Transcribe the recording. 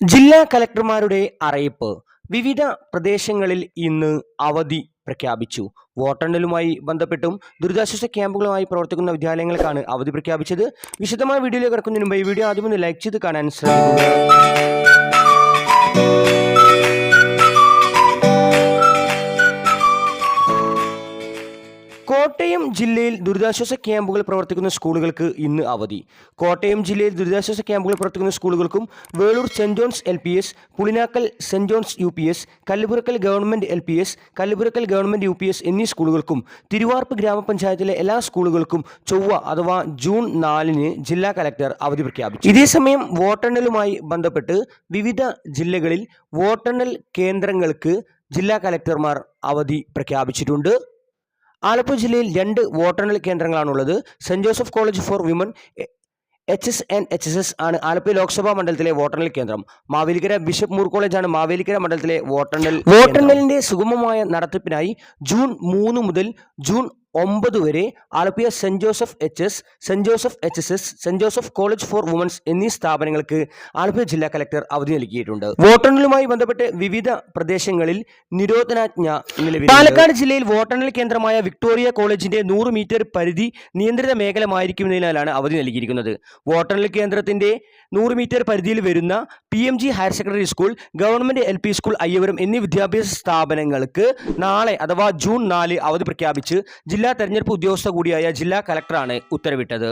ജില്ലാ കലക്ടർമാരുടെ അറിയിപ്പ് വിവിധ പ്രദേശങ്ങളിൽ ഇന്ന് അവധി പ്രഖ്യാപിച്ചു. വോട്ടെണ്ണലുമായി ബന്ധപ്പെട്ടും ദുരിതാശ്വാസ ക്യാമ്പുകളുമായി പ്രവർത്തിക്കുന്ന വിദ്യാലയങ്ങൾക്കാണ് അവധി പ്രഖ്യാപിച്ചത്. വിശദമായ വീഡിയോയിലേക്ക് കിടക്കുന്നതിന് മുമ്പ് ഈ വീഡിയോ ആദ്യം ഒന്ന് ലൈക്ക് ചെയ്ത് കാണാൻ ശ്രമിക്കുക. കോട്ടയം ജില്ലയിൽ ദുരിതാശ്വാസ ക്യാമ്പുകൾ പ്രവർത്തിക്കുന്ന സ്കൂളുകൾക്ക് ഇന്ന് അവധി. കോട്ടയം ജില്ലയിൽ ദുരിതാശ്വാസ ക്യാമ്പുകൾ പ്രവർത്തിക്കുന്ന സ്കൂളുകൾക്കും Velur Saint John's L P S Pulinakkal Saint John's U P S Kallupurakkal government L P S Kallupurakkal government U P S എന്നീ സ്കൂളുകൾക്കും തിരുവാർപ്പ് ഗ്രാമപഞ്ചായത്തിലെ എല്ലാ സ്കൂളുകൾക്കും ചൊവ്വ അഥവാ ജൂൺ നാലിന് ജില്ലാ കലക്ടർ അവധി പ്രഖ്യാപിച്ചു. ഇതേസമയം വോട്ടെണ്ണലുമായി ബന്ധപ്പെട്ട് വിവിധ ജില്ലകളിൽ വോട്ടെണ്ണൽ കേന്ദ്രങ്ങൾക്ക് ജില്ലാ കലക്ടർമാർ അവധി പ്രഖ്യാപിച്ചിട്ടുണ്ട്. ആലപ്പുഴ ജില്ലയിൽ രണ്ട് വോട്ടെണ്ണൽ കേന്ദ്രങ്ങളാണുള്ളത്. Saint Joseph college for women H S and H S S ആണ് ആലപ്പുഴ ലോക്സഭാ മണ്ഡലത്തിലെ വോട്ടെണ്ണൽ കേന്ദ്രം. മാവേലിക്കര ബിഷപ്പ് മൂർ കോളേജാണ് മാവേലിക്കര മണ്ഡലത്തിലെ വോട്ടെണ്ണൽ വോട്ടെണ്ണലിന്റെ സുഗമമായ നടത്തിപ്പിനായി ജൂൺ മൂന്ന് മുതൽ ജൂൺ ഒമ്പത് വരെ Alappuzha Saint Joseph H S Saint Joseph H S S Saint Joseph college for women's എന്നീ സ്ഥാപനങ്ങൾക്ക് ആലപ്പുഴ ജില്ലാ കലക്ടർ അവധി നൽകിയിട്ടുണ്ട്. വോട്ടെണ്ണലുമായി ബന്ധപ്പെട്ട് വിവിധ പ്രദേശങ്ങളിൽ നിരോധനാജ്ഞ നിലവിൽ പാലക്കാട് ജില്ലയിൽ വോട്ടെണ്ണൽ കേന്ദ്രമായ വിക്ടോറിയ കോളേജിന്റെ നൂറ് മീറ്റർ പരിധി നിയന്ത്രിത മേഖലമായിരിക്കുന്നതിനാലാണ് അവധി നൽകിയിരിക്കുന്നത്. വോട്ടെണ്ണൽ കേന്ദ്രത്തിന്റെ നൂറ് മീറ്റർ പരിധിയിൽ വരുന്ന P M G higher secondary school government L P school Ayyavaram എന്നീ വിദ്യാഭ്യാസ സ്ഥാപനങ്ങൾക്ക് നാളെ അഥവാ ജൂൺ നാല് അവധി പ്രഖ്യാപിച്ച് ജില്ലാ തെരഞ്ഞെടുപ്പ് ഉദ്യോഗസ്ഥ കൂടിയായ ജില്ലാ കലക്ടറാണ് ഉത്തരവിട്ടത്.